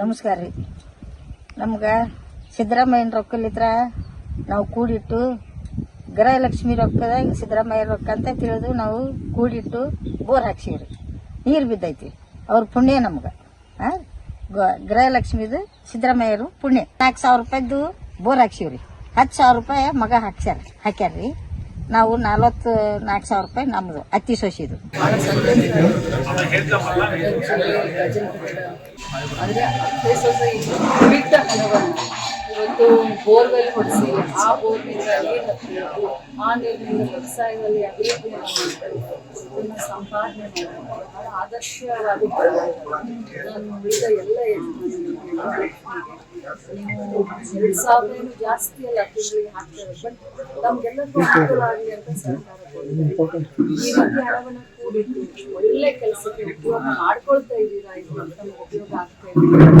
ನಮಸ್ಕಾರ ರೀ. ನಮ್ಗೆ ಸಿದ್ದರಾಮಯ್ಯನ ರೊಕ್ಕಲ್ಲಿದ್ರ ನಾವು ಕೂಡಿಟ್ಟು ಗೃಹಲಕ್ಷ್ಮಿ ರೊಕ್ಕದಾಗ ಸಿದ್ದರಾಮಯ್ಯ ರೊಕ್ಕ ಅಂತ ತಿಳಿದು ನಾವು ಕೂಡಿಟ್ಟು ಬೋರ್ ಹಾಕ್ಸಿವ್ರಿ. ನೀರು ಬಿದ್ದೈತಿ ಅವ್ರ ಪುಣ್ಯ ನಮ್ಗೆ. ಹಾಂ ಗೃಹಲಕ್ಷ್ಮಿದು ಸಿದ್ದರಾಮಯ್ಯರು ಪುಣ್ಯ. ನಾಲ್ಕು ಸಾವಿರ ರೂಪಾಯಿದ್ದು ಬೋರ್ ಹಾಕ್ಸಿವ್ರಿ. ಹತ್ತು ಸಾವಿರ ರೂಪಾಯಿ ಮಗ ಹಾಕ್ಸ್ಯಾರ, ಹಾಕ್ಯಾರ್ರಿ. ನಾವು ನಲ್ವತ್ತು ನಾಲ್ಕು ಸಾವಿರ ರೂಪಾಯಿ ನಮ್ದು ಅತ್ತಿ ಸೊಸಿದು. ಅಂದ್ರೆ ಬಿಟ್ಟ ಹಣವನ್ನು ಇವತ್ತು ಬೋರ್ವೆಲ್ ಹೊಡಿಸಿ ಆ ಬೋರ್ನಿಂದ ನೀರು ಹತ್ತಬೇಕು ಆ ನೀರಿನಿಂದ ವ್ಯವಸಾಯದಲ್ಲಿ ಮಾಡಬೇಕು ಅದನ್ನ ಸಂಪಾದನೆ ಮಾಡಬೇಕು. ಬಹಳ ಆದರ್ಶವಾದ ನಾನು ಉಳಿದ ಎಲ್ಲ ನೀವು ಜಾಸ್ತಿ ಅಲ್ಲ ತಿಂಗಳಿಗೆ ಹಾಕ್ತಾರೆ. ಬಟ್ ನಮ್ಗೆಲ್ಲರಿಗೂ ಅನುಕೂಲ ಆಗಲಿ ಅಂತ ಸರ್ಕಾರ ಕೊಟ್ಟಿದೆ. ಈ ರೀತಿ ಹಣವನ್ನು ಕೂಡಿಟ್ಟು ಒಳ್ಳೆ ಕೆಲಸಕ್ಕೆ ಉಪಯೋಗ ಮಾಡ್ಕೊಳ್ತಾ ಇದ್ದೀರಾ ಇದು ನಮ್ಗೆ ಉಪಯೋಗ ಆಗ್ತಾ ಇದೆ.